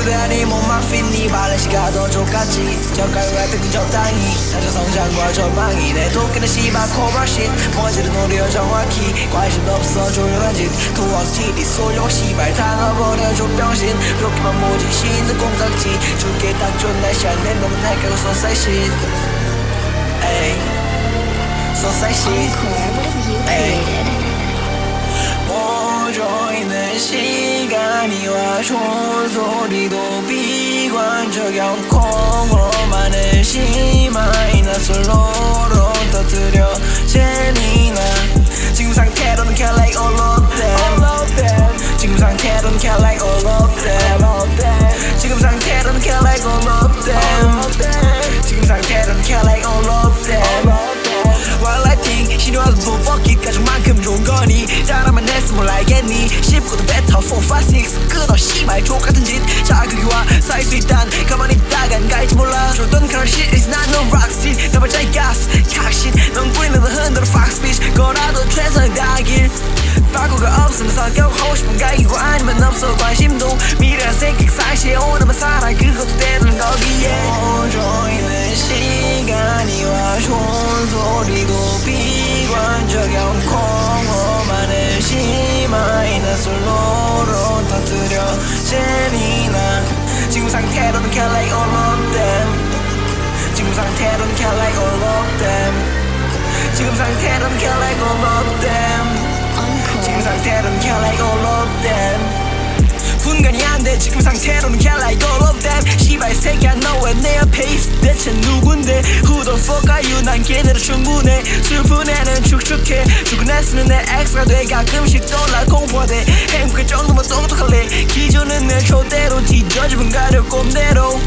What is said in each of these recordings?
오르다니 몸만 시가 더 족같지 젓가락 같은 적당히 낮은 성장과 전망이 내 도끼는 씨발 코브라 신 뭐가지를 노려 정확히 관심도 없어 조용한 짓. 도악질이 쏠려 씨발 당해버려 족병신. 그렇게만 모지 신는 꽁깍지. 줄게 딱 좋은 날씨야. 내 놈은 날까고 shit. 에이 created? 모여 있는 시 간이 와 좋은 소리도 비관적이 않고 많은 심하이 나 솔로로 터뜨려 재미나 지금 상태로는 care like all of them 지금 상태로는 care like all of them 지금 상태로는 care like all of them 지금 상태로는 care like all of them While I think 신뢰와도 도 fuck it 가족만큼 좋은 거니 잘하면 했으면 알겠니 19도 better 4, 5, 6 끊어 씨발 족같은 짓. 자극이 와 쌓일 수 있단 가만히 터뜨려 재미나 지금 상태로는 care like all of them 지금 상태로는 care like all of them 지금 상태로는 care like all of them 지금. 상태로는 care like all of them 분간이 안돼 지금 상태로는 care like all of them 씨발 새끼야 너 왜 내 옆에 있어? 대체 누군데? Who the fuck are you? 난 걔네로 충분해. 슬픈 애는 축축해. 죽어냈으면 내 X가 돼. 가끔씩 떠올라 공포돼 행복할 정도면 똑똑할래 기존은 내 초대로 뒤져집은 가려 꼼대로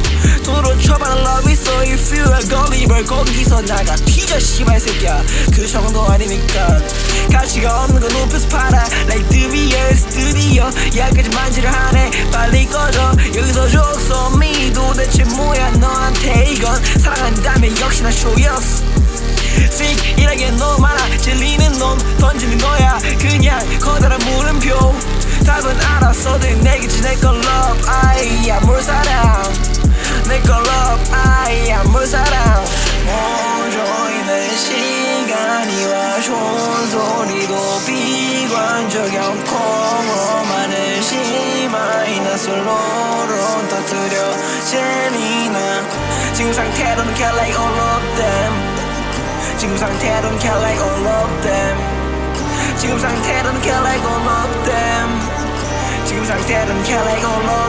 돈으로 처방한 love 있어 If you are gullible 거기서 나가 튀져 씨발 새끼야. 그 정도 아니니까. 가치가 없는 거 높여서 팔아. Like the BS 드디어. 야까지 만지를 하네. 빨리 꺼져. 여기서 족서 미 도대체 뭐야 너한테 이건. 사랑한다면 역시나 쇼였어. Sick 이라게 너무 많아. 질리는 놈 던지는 거야. 그냥 커다란 물음표. 답은 알았어도 내게지 내걸 love 아 비관적이 않고 많은 심하이나 솔로로 터뜨려 재미나 지금 상태로는 care like all of them 지금 상태로는 care like all of them 지금 상태로는 care like all of them 지금 상태로는 care like all of